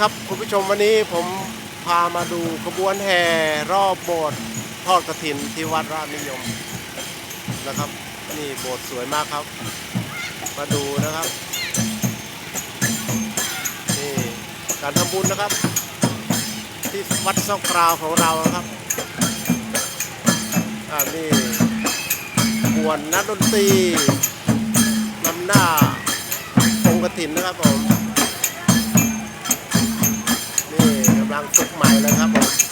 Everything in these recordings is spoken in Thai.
ครับคุณผู้ชมวันนี้ผมพามาดูขบวนแห่รอบโบสถ์ทอดกระถินที่วัดราชนิยมนะครับนี่โบสถ์สวยมากครับ มาดูนะครับนี่การทำบุญนะครับ ที่วัดซอกกราวของเราครับอ่านี่บวนนักดนตรีนำหน้าองค์กระถินนะครับผม นี่กำลังฝึกใหม่เลยครับผม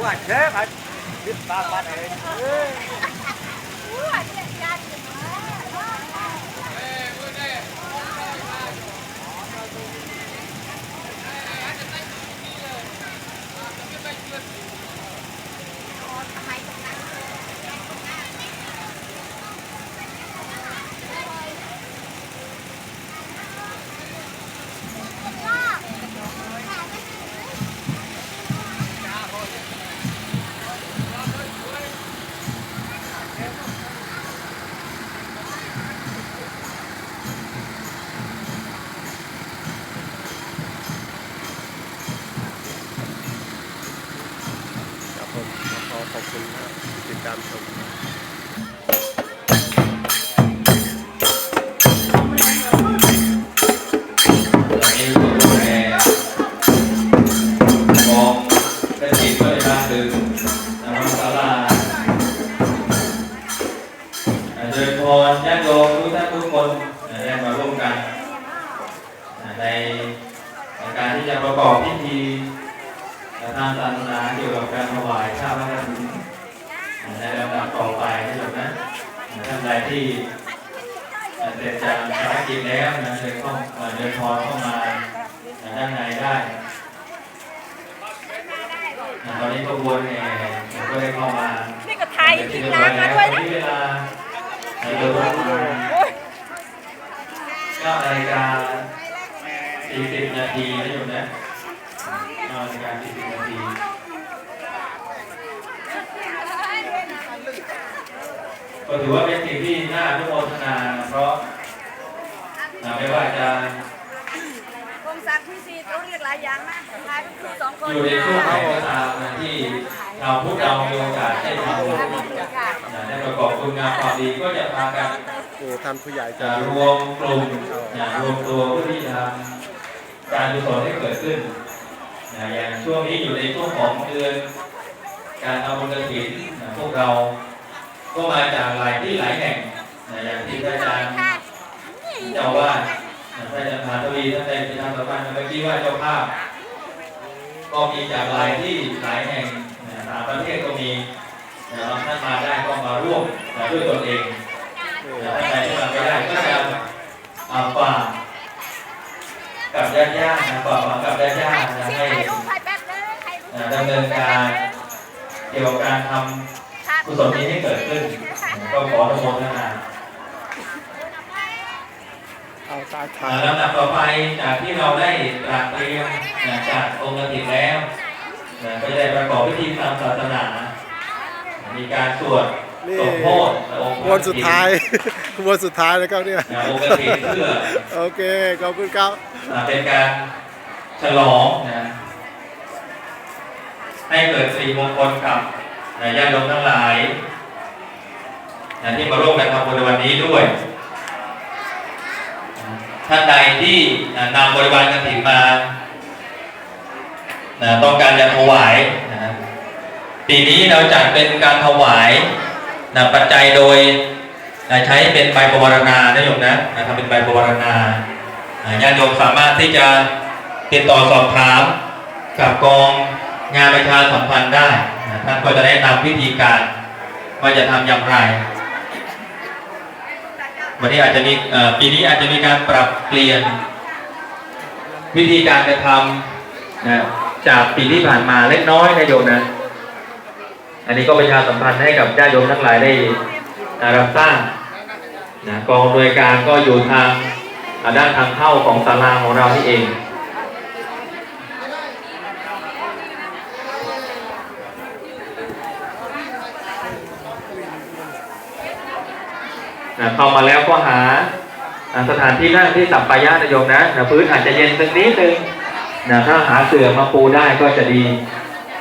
ว่าเชฟอะยึดตามบ้านเองเอ้ย ครับผม ขอข เก้านาฬิกาสี่สิบนาทีก็ถือว่าเป็นสิ่งที่น่าอนุโมทนา เพราะอ่าไม่ว่าจะกงศักดิ์ที่สี่ต้องเรียกหลายอย่างนะทายเป็นครูสองคนอยู่ในช่วงไหนก็ตามนะที่เราพวกเรามีโอกาสได้ทำบุญนะได้ประกอบคุณงามความดีก็จะพากันนี่ท่านผู้ใหญ่ใจะจะรวมกลุ่มนะรวมตัวเพื่อที่จะทำการกุศลให้เกิดขึ้น นะอย่างช่วงนี้อยู่ในช่วงของเดือนการทำบุญกฐินนะพวกเรา ก็มาจากหลายที่หลายแห่งนะอย่างที่อาจารย์เจ้าอาวานอาจารย์พาทวีท่านได้ไปทำสัมพันธ์เมื่อกี้ว่าเจ้าภาพ ก็มีจากหลายที่หลายแห่งนะต่างประเทศก็มีนะบางท่านมาได้ก็มาร่วมนะด้วยตนเองนี่นะท่านใดที่มาไม่ได้ก็จะเอาฝาก กับญาติญาตินะฝากฝังกับญาติญาตินะให้ดำเนินการเกี่ยวกับการทำกุศลนี้ให้เกิดขึ้น ก็ขออนุโมทนาเอาตาอ่าถ่ายลำดับต่อไปจากที่เราได้ตระเตรียมจากองค์กฐินแล้วก็จะได้ประกอบพิธีตามศาสนา มีการสวด นี่สมโพธิองค์ขบวนสุดท้ายขบวนสุดท้ายแล้วครับเนี่ย นะองค์กฐินเพื่อ โอเค ขอบคุณครับ อ่าเป็นการฉลองนะให้เกิดสีมงคลกับนะญาติโยมทั้งหลายนะที่มาร่วมกันทำบุญในวันนี้ด้วย ท่านใดที่นะนำบริวารกฐินมานะต้องการจะถวายนะปีนี้เราจัดเป็นการถวาย นะปัจจัยโดยใช้เป็นใบปวารณานะโยมนะนะทำเป็นใบปวารณาอ่าญาติโยมสามารถที่จะติดต่อสอบถามกับกองงานประชาสัมพันธ์ได้ท่านก็จะแนะนำวิธีการว่าจะทำอย่างไร วันนี้อาจจะมีปีนี้อาจจะมีการปรับเปลี่ยน วิธีการกระทำนะจากปีที่ผ่านมาเล็กน้อยนะโยมนะ อันนี้ก็ประชาสัมพันธ์ให้กับญาติโยมทั้งหลายได้รับทราบนะกองโดยการก็อยู่ทางด้านทางเข้าของศาลาของเรานี่เองนะเข้ามาแล้วก็หาสถานที่นั่งที่สัปปายะนะโยมนะนะพื้นอาจจะเย็นสักนิดนึงนะถ้าหาเสื่อมาปูได้ก็จะดี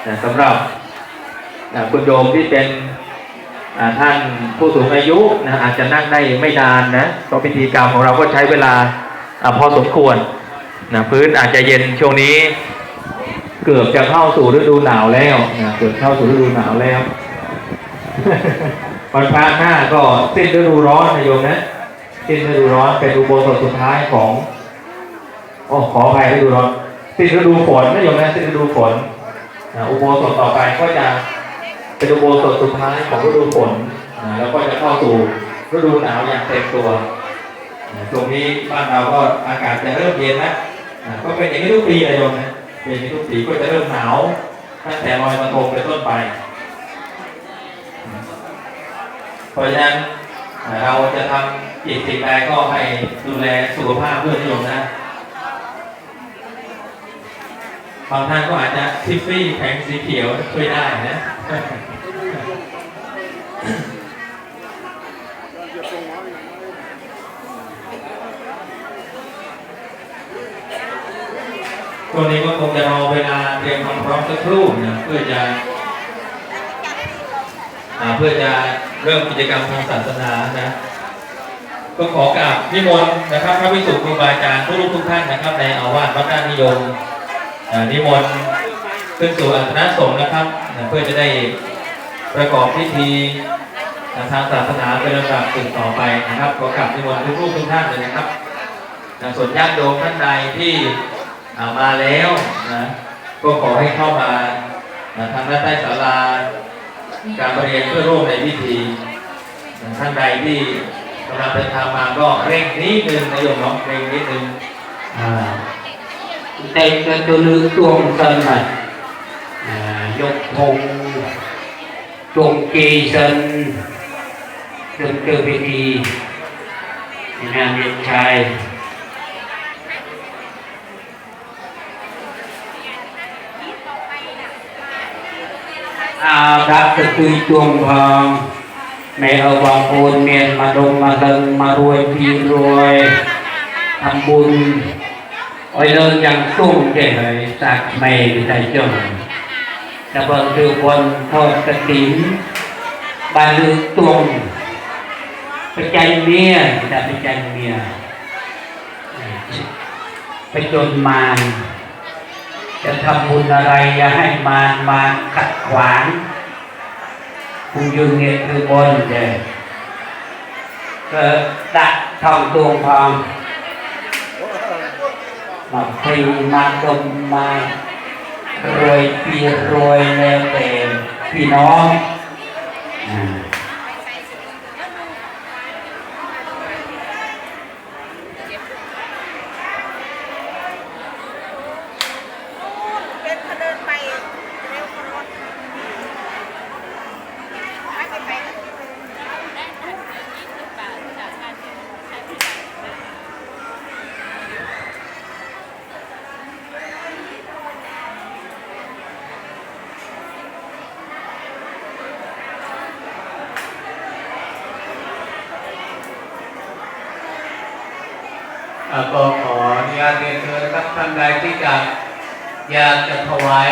นะสำหรับ คุณโยมที่เป็นท่านผู้สูงอายุนะอาจจะนั่งได้ไม่นานนะเพราะพิธีกรรมของเราก็ใช้เวลาอพอสมควรนะพื้นอาจจะเย็นช่วงนี้ เกือบจะเข้าสู่ฤดูหนาวแล้วนะเกือบเข้าสู่ฤดูหนาวแล้ววันพระหน้าก็สิ้นฤดูร้อนนะโยมนะสิ้นฤดูร้อนเป็นอุโบสถสุดท้ายของโอ้ขออภัยฤดูร้อนสิ้นฤดูฝนนะโยมนะสิ้นฤดูฝนอุโบสถต่อไปก็จะ เป็นอุโบสถสุดท้ายของฤดูฝนนะแล้วก็จะเข้าสู่ฤดูหนาวอย่างเต็มตัวนะช่วงนี้บ้านเราก็อากาศจะเริ่มเย็นนะนะก็เป็นอย่างนี้ทุกปีเลยโยมนะเป็นอย่างนี้ทุกปีก็จะเริ่มหนาวตั้งแต่ลอยกระทงเป็นต้นไปเพราะฉะนั้นเราจะทำกิจสิ่งใดก็ให้ดูแลสุขภาพด้วยนโยมนะบางท่านก็อาจจะทิฟฟี่แผงสีเขียวช่วยได้นะ ตัวนี้ก็คงจะรอเวลาเตรียมความพร้อมสักครู่นะเพื่อจะอเพื่อจะเริ่มกิจกรรมทางศาสนานะก็ขอกราบนิมนต์นะครับพระวิสุทธิ์ครูบาอาจารย์ทุกทุกท่านนะครับ ในอาวาสวัดด้านนิยมนิมนต์ขึ้นสู่อัครสงฆ์นะครับนะเพื่อจะได้ ประกอบพิธีทางศาสนาเป็นลำดับสืบต่อไปนะครับขอกราบนิมนต์ทุกรูปทุกท่านเลยนะครับส่วนญาติโยมท่านใดที่มาแล้วนะก็ขอให้เข้ามาทางด้านใต้ศาลาการเรียนเพื่อร่วมในพิธีท่านใดที่กำลังเดินทางมาก็เร่งนิดนึงนะโยมเนาะเร่งนิดนึง à, tay cho cho lư chuông sân này à, dục thùng cùng kỳ dân. Tương tư vị đi Việt Nam Điện trai. À, đã được tươi chuồng vòng mẹ ở vòng hồn miền mà đông mà dân mà ruồi phi ruồi thăm buôn. Ôi lớn chẳng tung để sạc mày thầy chồng. ตุ้งเจ๋ยจากเมย์ใจจงจะเบิกคือคนทอดกระถินบานลือตวงปใจเมียจะปใจเมียไปจนมารจะทำบุญอะไรอย่าให้มารมาขัดขวางคุณยืนเงียคือบนเจ๋ก็ดักทองตวงทองมาพรีมาดมมา รวยปีรวยแล้วแต่พี่น้องอ่า เป็นเขาเดินไปเร็วกว่ารถไม่ไปไปนะ อ่าก็ขออนุญาตเรียนเชิญครับท่าน ใดที่จะอยากจะถวาย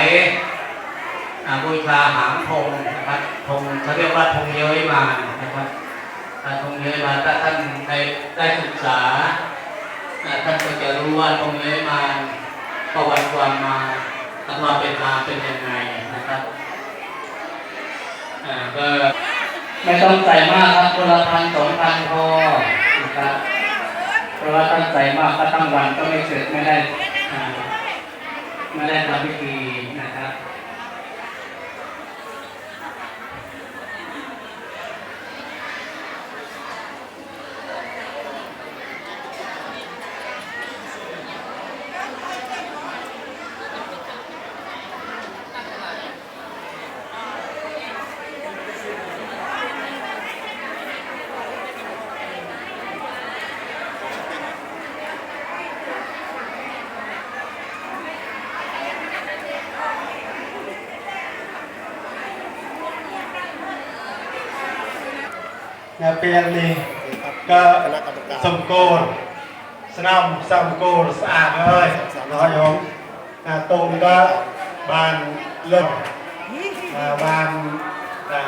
บูชาหางธงนะครับธงเขาเรียกว่าธงเย้ยมานะครับธงเย้ยมาถ้าท่านได้ได้ศึกษาท่านก็จะรู้ว่าธงเย้ยมาประวัติความมาความเป็นมาเป็นยังไงนะครับก็ไม่ต้องใส่มากครับคนละพันสองพันพอนะครับเพราะว่าถ้าใส่มากก็ตั้งวันก็ไม่เสร็จไม่ได้ มาไม่ได้ทำพิธีนะครับ เนี่ยเปลี่ยนนี่ก็คณะกรรมการสมโกนสนานมโกนสะอาดเลยน้อยโยมอ่าตรงก็บานเริ่มอ่าบานอ่า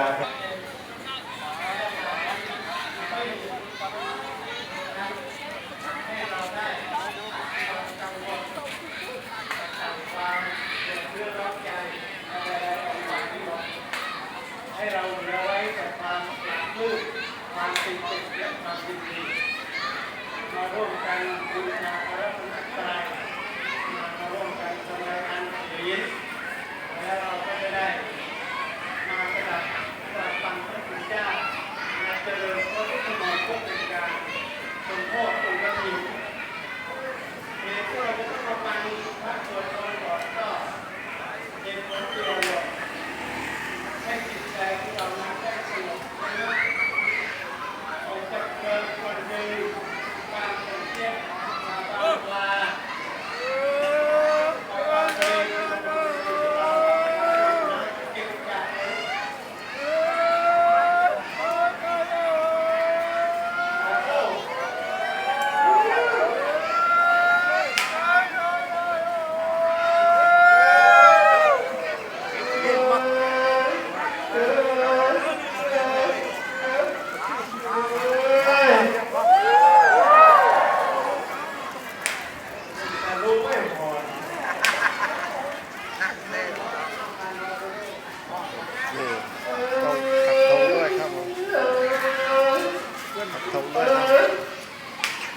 ให้เราเหลือไว้แต่ความหลักลูกความเป็นเจ็บและความเป็นดีมาร่วมกันบูชาพระรัตนตรัยมาร่วมกันทำงานอันศีลแล้วเราก็จะได้มาประดับประดับฟังพระคุณเจ้าและเจริญพระพุทธมนต์ก็เป็นการสมโภชองค์พระทิเหตุที่เราจะต้องมาฟังพระสวดมนต์ก่อนก็เป็นผลที่เราหลบ ให้จิตใจของเรานั้นได้สงบนะออกจากเกิดวันหนึ่งการเปลี่ยนเทียบมาบางปลาเอาบางเพลงมาดูเราเก็บใจโอ้โห แต่รู้ไม่พอ นี่ต้องขัดทงด้วยครับผมขัดทงด้วยครับ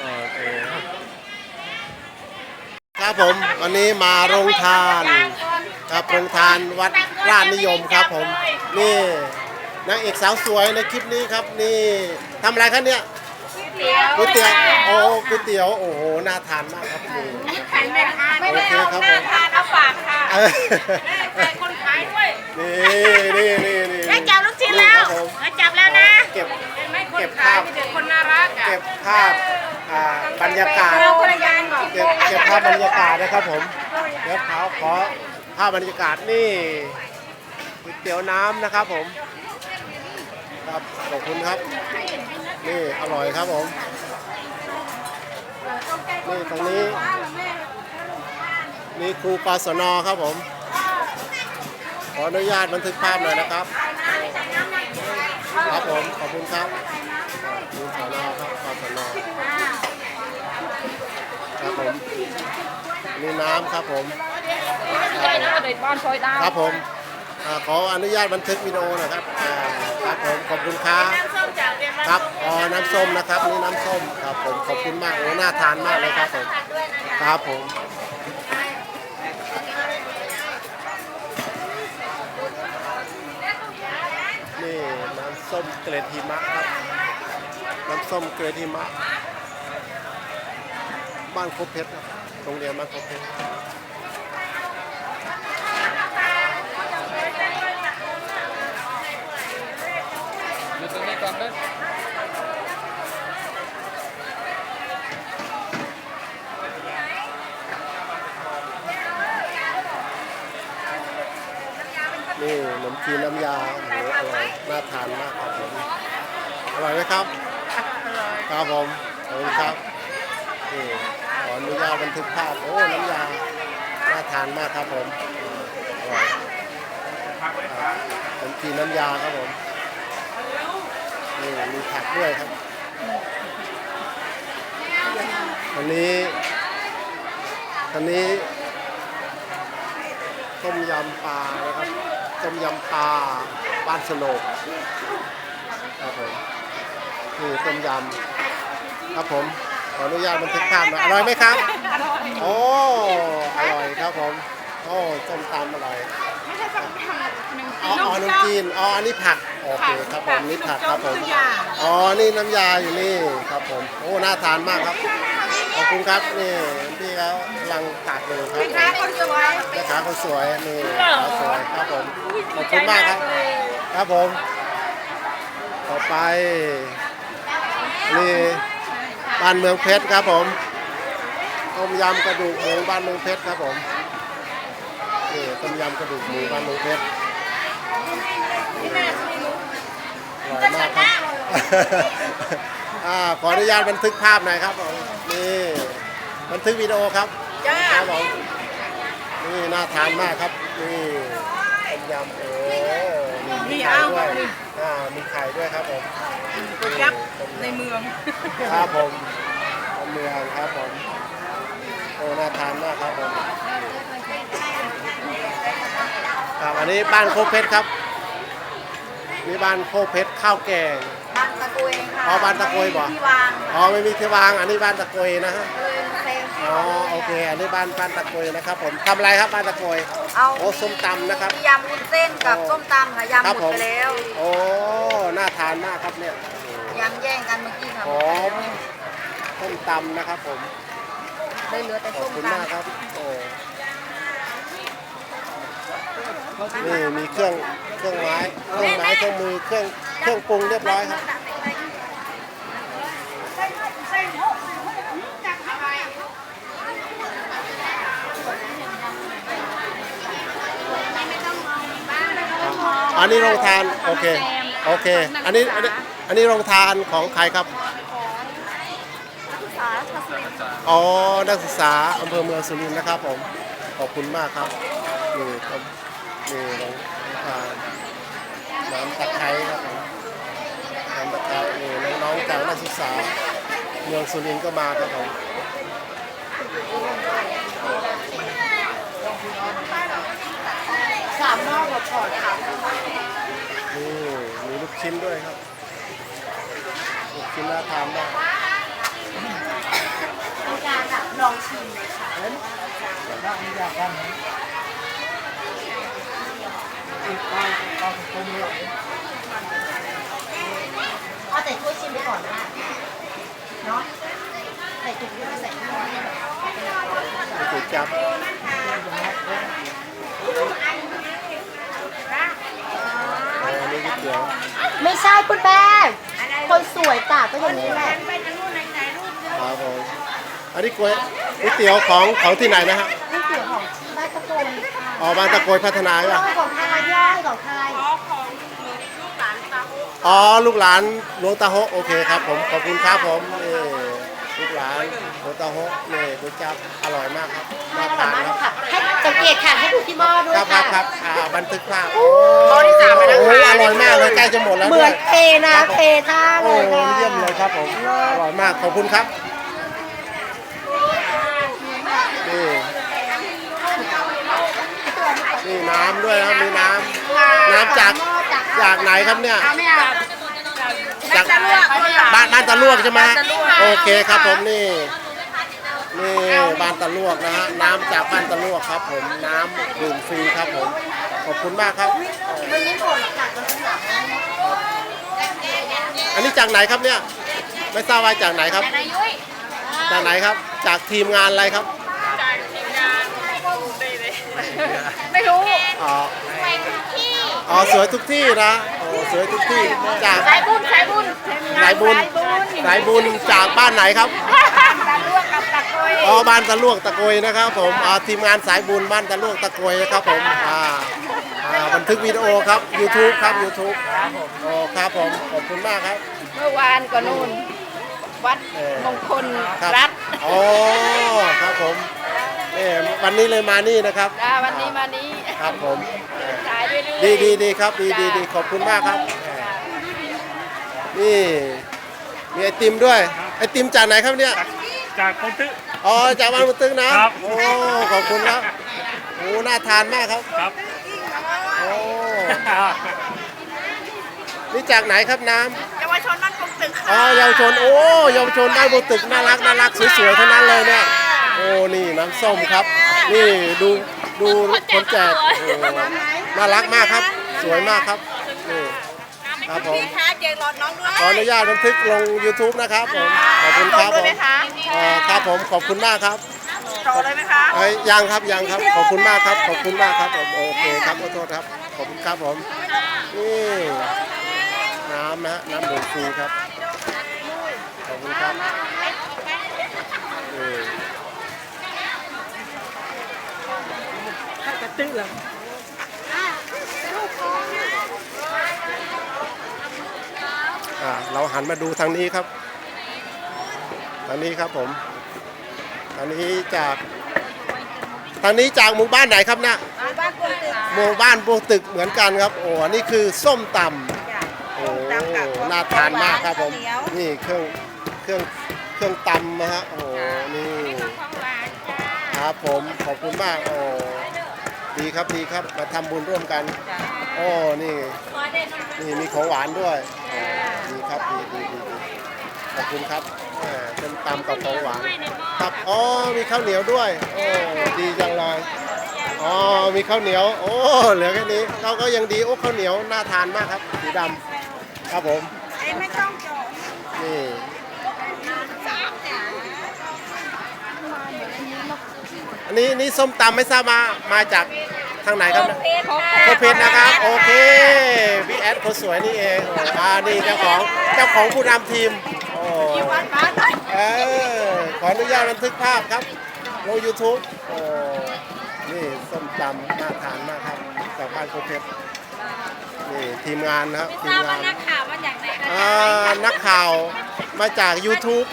โอเคครับผมวันนี้มาโรงทานครับโร งทานวัดราชนิยมครับผม นี่นางเอกสาวสวยในคลิปนี้ครับ นี่ทำอะไรครับเนี่ยก๋วยเตี๋ยวโอ้ก๋วยเตี๋ยวโอ้โหน่าทานมากครับนี่ไม่ได้เอาหน้าทานเอาปากค่ะเออใส่คนขายด้วยนี่นี่นี่นี่ได้จับลูกชิ้นแล้วครับผมได้จับแล้วนะเก็บ เห็นไหมคนเก็บขายภาพ มีแต่คนน่ารักอะเก็บภาพอ่าบรรยากาศ เราคนละยานบอกเก็บเก็บภาพบรรยากาศนะครับผม เดี๋ยวขอขอ ภาพบรรยากาศนี่ก๋วยเตี๋ยวน้ำนะครับผมครับขอบคุณครับ นี่อร่อยครับผมนี่ตรงนี้นี่ครูปศนครับผม ขออนุญาตบันทึกภาพหน่อยนะครับครับผมขอบคุณครับครูสนครับปศนครับผมนี่น้ำครับผม ใช่นะเด็ดบ้านซอยดาวครับผมอ่าขออนุญาตบันทึกวิดีโอหนะครับอ่าครับผมขอบคุณครับน้ำส้มจากเรียนครับอ๋อน้ำส้มนะครับนี่น้ำส้มครับผมขอบคุณมากโอ้น่าทานมากเลยครับผมด้วยนะคะครับผมนี่น้ำส้มเกล็ดหิมะครับน้ำส้มเกล็ดหิมะบ้านโคกเพชรครับโรงเรียนบ้านโคกเพชร อยู่ตรง นี้ก่อนเด้อนี่ขนมจีนน้ำยาโอ้โหอร่อยน่าทานมากครับผมอร่อยไหมครับครับผมขอบคุณครับนี่ขออนุญาตบันทึกภาพโอ้น้ำยาน่าทานมากครับผมอร่อยครับผมกินน้ำยาครับผม นี่มีผักด้วยครับวันนี้วันนี้ ต้มยำปลานะครับ ต้มยำปลาบ้านสโนกครับผมนี่ต้มยำครับผมขออนุญาตบันทึกภาพหนะอร่อยไหมครับ โอ้ อร่อยครับผม โอ้ส้มตำอร่อยไม่ ใช่สักทำอ๋ออ๋อน้ำจีนอ๋ออันนี้ผักโอเคครับผมนี่ผักครับผมอ๋อนี่น้ำยาอยู่นี่ครับผมโอ้น่าทานมากครับขอบคุณครับนี่พี่เขากำลังตักอยู่ครับเป็นค้าคนสวยแม่ค้าคนสวยนี่สาวสวยครับผมขอบคุณมากครับ ครับผม ต่อไปนี่บ้านเมืองเพชรครับผมต้มยำกระดูกหมูบ้านเมืองเพชรครับผม นี่ต้มยำกระดูกหมูบ้านเมืองเพชรนี่อร่อยมากครับอ่าขออนุญาตบันทึกภาพหน่อยครับผมนี่บันทึกวิดีโอครับจ้าครับผมนี่น่าทานมากครับนี่ต้มยำโอ้มีไข่ด้วยอ่ามีไข่ด้วยครับผมก๋วยจั๊บในเมืองครับผมต้มเมืองครับผมโอ้น่าทานมากครับผม ครับอันนี้บ้านโคกเพชรครับนี่บ้านโคกเพชรข้าวแกง บ้านตะกุยค่ะอ๋อบ้านตะกุยบ่ที่วางอ๋อไม่มีที่วางอันนี้บ้านตะโกยนะฮะเลยเซ็งอ๋อโอเค อันนี้บ้านบ้านตะโกยนะครับผมทำอะไรครับบ้านตะโกยเอาโอ้ส้มตำนะครับ มียำวุ้นเส้นกับส้มตำค่ะยำครับหมดผมไปแล้วโอ้น่าทานมากครับเนี่ย ยำแย่งกันเมื่อกี้ค่ะหอมส้มตำนะครับผมได้เหลือแต่ขอส้บมคุณตมากครับโอ้ นี่มีเครื่องเครื่องไม้เครื่องไม้เครื่องมือเครื่องเครื่องปรุงเรียบร้อยครับอันนี้โรงทานโอเคโอเค อันนี้อันนี้อันนี้โรงทานของใครครับำสาพัสลินอ๋อนักศึกษาอำเภอเมืองสุรินทร์นะครับผมขอบคุณมากครับนี่ครับ นี่น้องทานน้ำตะไคร้ครับน้ำตะไคร้นี่น้องๆจากนักศึกษาเมืองสุรินทร์ก็มาครับผมสามรอบแบบขอดค่ะนี่มีลูกชิ้นด้วยครับ ลูกชิ้นน่าทานมากเป็นการแบบลองชิมเลยค่ะ เอาแต่ถ้วยชิมไปก่อนนะเนาะใส่ถุงด้วยใส่ถุงด้วยมีก๋วยจั๊บอ๋ออันนี้ก๋วยไม่ใช่คุณแม่คนสวยตาก็อย่างนี้แหละครับผมอันนี้ก๋วยก๋วยเตี๋ยวของของที่ไหนนะฮะนี่เกี่ยวของบ้านตะโกนอ๋อบ้างตะโกยพัฒนาใช่ย่ปะอยของไทยย่อยของไทย อ๋อลูกหลานหลวงตาโฮะโอเคครับผมขอบคุณครับผมนี่ลูกหลานหลวงตาโฮะนี่ก๋วยจั๊บอร่อยมากครับอน่าร่อยทานมากครับค่ะให้สังเกตค่ะให้ดูที่หม้อด้วยครับครัค่ะ บครับอ่าบันทึกภาพหม้อที่สามแล้วโอ้ยอร่อยมากเลยใกล้จะหมดแล้วเหมืด้อวนยเทนะเทท่าเลโอ้ยค่ะเยี่ยมเลยครับผมอร่อยมากขอบคุณครับนี่นี่น้ำด้วยนะครับมีน้ำน้ำจาก จากไหนครับเนี่ยไม่เอาจากจะลวกบ้านบ้านตะลวกใช่ไหมโอเคครับผมนี่นี่บ้านตะลวกนะฮะน้ำจากบ้านตะลวกครับ ผมน้ำดื่มฟรีครับผมขอบคุณมากครับ มันไม่หมดหรอกค่ะมันต้องหลับอันนี้จากไหนครับเนี่ย ไม่ทราบว่าจากไหนครับ นายยุ้ยจากไหนครับ จากทีมงานอะไรครับ จากทีมงานไม่รู้ อ๋อ อ๋อสวยทุกที่นะโอ้สวยทุกที่จากสายบุญสายบุญสายบุญสายบุญจากบ้านไหนครับตะลวกกับตะกุยอ๋อบ้านตะลวกตะโกยนะครับผมอ่าทีมงานสายบุญบ้านตะลวกตะโกยนะครับผมอ่าอ่าบันทึกวิดีโอครับ YouTube ครับ YouTube โอ้ครับผมขอบคุณมากครับ เมื่อวานก็นู่น วัดเออมงคลครับรัฐอ๋อครับผมเอ่วันนี้เลยมานี่นะครับจ้าวันนี้มานี้ ครับผมขายเรื่อยๆดีดีดีครับ ดีดีจ้าดีขอบคุณมากครับนี่มีไอติมด้วย ไอติมจากไหนครับเนี่ย จากคนตึกอ๋อจากบ้านมุตึงนะครับ โอ้ขอบคุณครับโอ้น่าทานมากครับครับโอ้นี่จากไหนครับน้ำเยาวชนบ้านกงตึกอ๋อค่ะเยาวชนโอ้เยาวชนบ้านมุตึกน่ารักน่ารักสวยๆทั้งนั้นเลยเนี่ยโอ้นี่น้ำส้มครับ นี่ดูดูคนแจกโอ้ น่ารักมากครับ สวยมากครับนี่ครับผมพี่คะเจงหลอดน้องด้วยขออนุญาตบันทึกลง YouTube นะครับผมขอบคุณครับลงผด้วยไหมมคะเอ่อครับผมขอบคุณมากครับโชว์เลยไหมคะเอ้ยยังครับยังครับ ขอบคุณมากครับ ขอบคุณมากครับผมโอเคครับขอโทษครับขอบคุณครับผมนี่น้ำนะฮะน้ำดื่มฟรีครับขอบคุณครับนี่อ่า เราหันมาดูทางนี้ครับ ทางนี้ครับผม ทางนี้จาก ทางนี้จากหมู่บ้านไหนครับนะบ้านกงตึกหมู่บ้านโบตึกเหมือนกันครับ โอ้อันนี่คือส้มตำโอ้น่าทานมากครับผม นี่เครื่องเครื่องเครื่องตำนะฮะ โอ้นี่ของหวานจ้าครับผมขอบคุณมาก โอ้ดีครับดีครับมาทำบุญร่วมกัน โอ้นี่นี่มีของหวานด้วยโอ้ ดีครับดีดีดีดีขอบคุณครับแหมเป็นตำกับของหวานครับอ๋อมีข้าวเหนียวด้วยโอ้ดีจังเลยอ๋อมีข้าวเหนียว โอ้เหลือแค่นี้เขาก็ยังดีโอ้ข้าวเหนียวน่าทานมากครับสีดำครับผมไอ้ไม่ต้องจบนี่อันนี้นี่ส้มตำไม่ทราบมามาจากทางไหนครับเนี่ย โคเพชรนะครับโอเคพี่แอดคนสวยนี่เองโอ้อ่านี่เจ้าของเจ้าของผู้นำทีมโอ้เออขออนุญาตบันทึกภาพครับลง YouTube โอ้นี่ส้มตำน่าทานมากครับจากบ้านโคเพชรนี่ทีมงานนะครับทีมงานนักข่าวมาจากไหนคะอ่านักข่าวมาจาก YouTube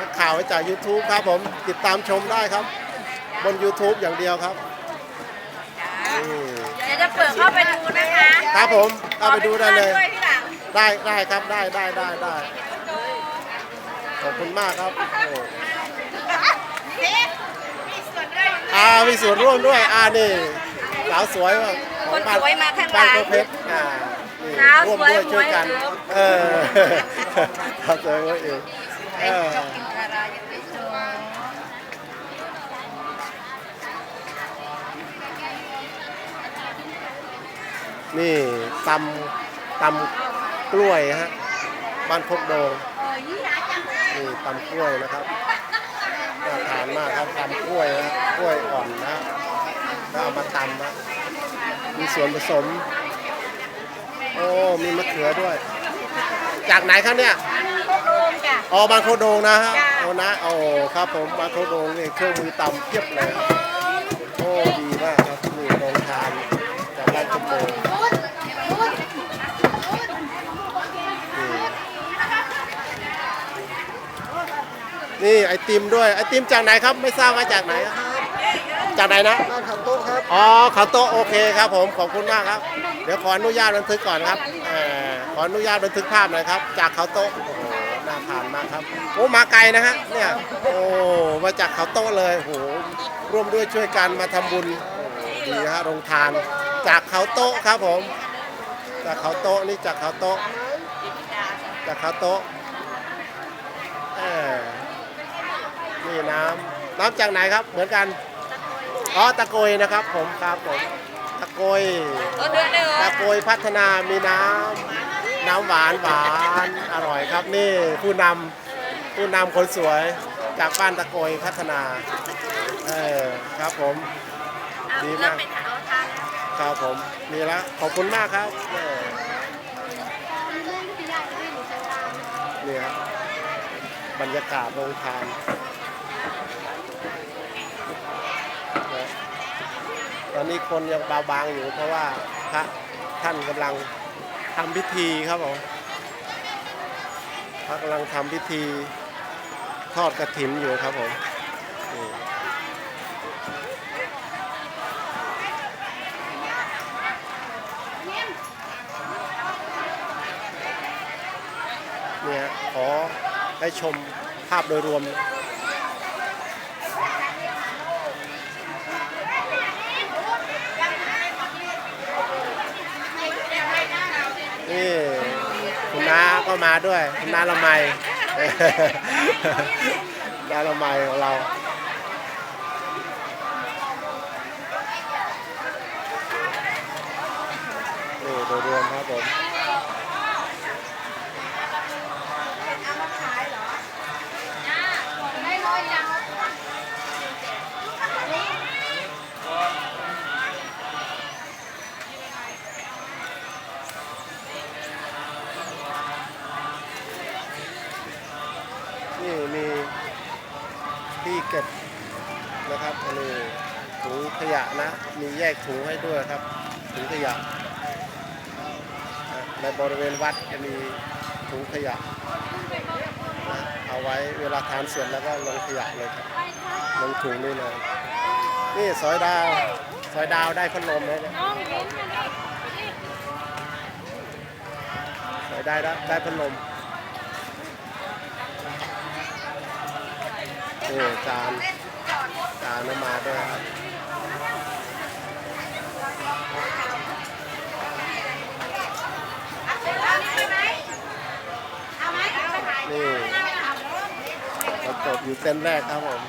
นักข่าวมาจาก YouTube ครับผมติดตามชมได้ครับ บน YouTube อย่างเดียวครับนี่ เดี๋ยวจะเปิดเข้าไปดูนะคะครับผมเข้าไปดูได้เลยด้วยพี่หลังได้ได้ครับได้ได้ได้ได้ขอบคุณมากครับโอ้มีส่วนด้วย อามีส่วนร่วมด้วยอ่านี่สาวสวยว่ะของบ้คนสวยมาข้างหลังบ้านโคเพชรอ่านี่สาวร่วมสวยด้วยช่วยกันหัวเอ๋วเออสาวสวยว่าเองเออชอบกินดารายังไม่โชว์ นี่ตำตำกล้วยฮะบ้านพกโดงนี่ตำกล้วยนะครับน่าทานมากครับตำกล้วยนะกล้วยอ่อนนะแล้วเอามาตำนะมีส่วนผสม โอ้มีมะเขือด้วย จากไหนครับเนี่ยโคกโดมจ้ะอ๋อบางโคโดงนะฮะจ้ะโอ้นะโอ้ครับผมบางโคโดงนี่เครื่องมือตำเพียบเลยครับโอ้ดีมากครับนี่โรงทานจากบ้านโคโดง นี่นี่ไอติมด้วยไอติมจากไหนครับ ไม่ทราบมาจากไหนครับจากไหนนะบ้านเขาโต๊ะครับอ๋อเขาโต๊ะโอเคครับผมขอบคุณมากครับ เดี๋ยวขออนุญาตบันทึกก่อนครับเอ่อขออนุญาตบันทึกภาพหน่อยครับ จากเขาโต๊ะโอ้โหน่าทานมากครับโอ้มาไกลนะฮะเนี่ยโอ้มาจากเขาโต๊ะเลยโอ้โหร่วมด้วยช่วยกันมาทำบุญโอ้โหดีฮะโรงทาน จากเขาโต๊ะครับผม จากเขาโต๊ะนี่จากเขาโต๊ะจากเขาโต๊ะเออ นี่น้ำน้ำจากไหนครับเหมือนกันอ๋อตะโกยนะครับผมครับผมตะโกยเดือนเดือตะโกยพัฒนามีน้ำน้ำหวานหวานอร่อยครับนี่ผู้นำผู้นำคนสวยจากบ้านตะโกยพัฒนาเออครับผมดีมากครับผมมีแล้วขอบคุณมากครับเออนี่ครับบรรยากาศโรงทานนะต อนนี้คนยังเบาบางอยู่ เพราะว่าพระท่านกำลังทำพิธีครับผมทเขากำลังทำพิธีทอดกระถินอยู่ครับผมเนี่ยขอได้ชมภาพโดยรวม นี่คุณน้าก็มาด้วยคุณน้าละไมน้าละไมของเรานี่โดยรวมครับผม ได้ร้อยยัง นี่มีที่ เก็บนะครับอันนี้ถุงขยะนะ มีแยกถุงให้ด้วยครับถุงขยะนะในบริเวณวัดจะมีถุงขยะนะเอาไว้เวลาทานเสร็จแล้วก็ลงขยะเลยครับลงถุงนี่เลยนี่สอยดาวสอยดาวได้พัดลมเลยเนี่ยน้องยิ้มอันนี้สอยได้ได้ได้พัดลม โอ้จานจานน้ำมาด้วยครับนี่เราจบอยู่เส้นแรกครับผม